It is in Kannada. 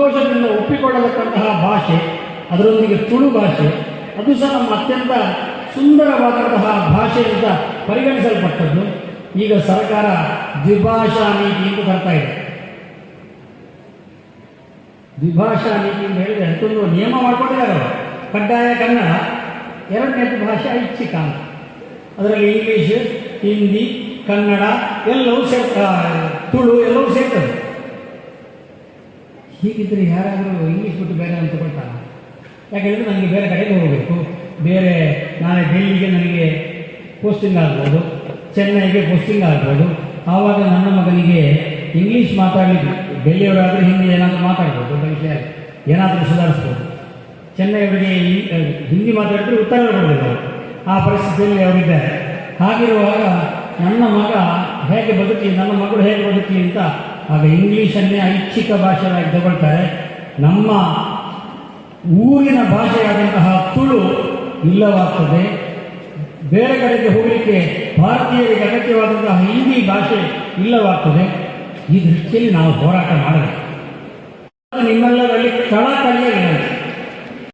ಸಂತೋಷದಿಂದ ಒಪ್ಪಿಕೊಳ್ಳತಕ್ಕಂತಹ ಭಾಷೆ, ಅದರೊಂದಿಗೆ ತುಳು ಭಾಷೆ, ಅದು ಸಹ ನಮ್ಮ ಅತ್ಯಂತ ಸುಂದರವಾದಂತಹ ಭಾಷೆ ಅಂತ ಪರಿಗಣಿಸಲ್ಪಟ್ಟದ್ದು. ಈಗ ಸರ್ಕಾರ ದ್ವಿಭಾಷಾ ನೀತಿ ಎಂದು ತರ್ತಾ ಇದೆ. ದ್ವಿಭಾಷಾ ನೀತಿ ಅಂತ ಹೇಳಿದ್ರೆ ಅಷ್ಟೊಂದು ನಿಯಮ ಮಾಡಿಕೊಂಡಿದ್ದಾರೆ ಕಡ್ಡಾಯ ಕನ್ನಡ, ಎರಡನೇ ಭಾಷೆ ಐಚ್ಛಿಕ ಅಂತ. ಅದರಲ್ಲಿ ಇಂಗ್ಲೀಷ್, ಹಿಂದಿ, ಕನ್ನಡ ಎಲ್ಲವೂ ಸೇರ್ತಾ, ತುಳು ಎಲ್ಲವೂ ಸೇರ್ತದೆ. ಹೀಗಿದ್ರೆ ಯಾರಾದರೂ ಇಂಗ್ಲೀಷ್ ಬಿಟ್ಟು ಬೇರೆ ಅಂತ ತಗೊಳ್ತಾರ ಯಾಕೆಂದರೆ ನನಗೆ ಬೇರೆ ಕಡೆಗೆ ಹೋಗಬೇಕು. ಬೇರೆ ನಾಳೆ ಡೆಲ್ಲಿಗೆ ನನಗೆ ಪೋಸ್ಟಿಂಗ್ ಆಗ್ಬೋದು. ಚೆನ್ನೈಗೆ ಪೋಸ್ಟಿಂಗ್ ಆಗ್ಬೋದು. ಆವಾಗ ನನ್ನ ಮಗನಿಗೆ ಇಂಗ್ಲೀಷ್ ಮಾತಾಡಲಿಕ್ಕೆ ಡೆಲ್ಲಿಯವರಾದರೂ ಹಿಂದಿ ಏನಾದರೂ ಮಾತಾಡ್ಬೋದು ದೊಡ್ಡ ವಿಷಯ ಅಲ್ಲ. ಏನಾದರೂ ಸುಧಾರಿಸ್ಬೋದು. ಚೆನ್ನೈಯವರಿಗೆ ಹಿಂದಿ ಮಾತಾಡಿದ್ರೆ ಉತ್ತರ ಕೊಡಬೇಕು ಆ ಪರಿಸ್ಥಿತಿಯಲ್ಲಿ ಅವರಿದ್ದಾರೆ. ಹಾಗಿರುವಾಗ ನನ್ನ ಮಗ ಹೇಗೆ ಬದುಕಿ ನನ್ನ ಮಗಳು ಹೇಗೆ ಬದುಕಿ ಅಂತ ಆಗ ಇಂಗ್ಲೀಷನ್ನೇ ಐಚ್ಛಿಕ ಭಾಷೆಯಾಗಿ ತಗೊಳ್ತಾರೆ. ನಮ್ಮ ಊರಿನ ಭಾಷೆಯಾದಂತಹ ತುಳು ಇಲ್ಲವಾಗ್ತದೆ. ಬೇರೆ ಕಡೆಗೆ ಹೋಗಲಿಕ್ಕೆ ಭಾರತೀಯರಿಗೆ ಅಗತ್ಯವಾದಂತಹ ಹಿಂದಿ ಭಾಷೆ ಇಲ್ಲವಾಗ್ತದೆ. ಈ ದೃಷ್ಟಿಯಲ್ಲಿ ನಾವು ಹೋರಾಟ ಮಾಡಬೇಕು. ನಿಮ್ಮೆಲ್ಲರಲ್ಲಿ ಕಳಕಳಿಯ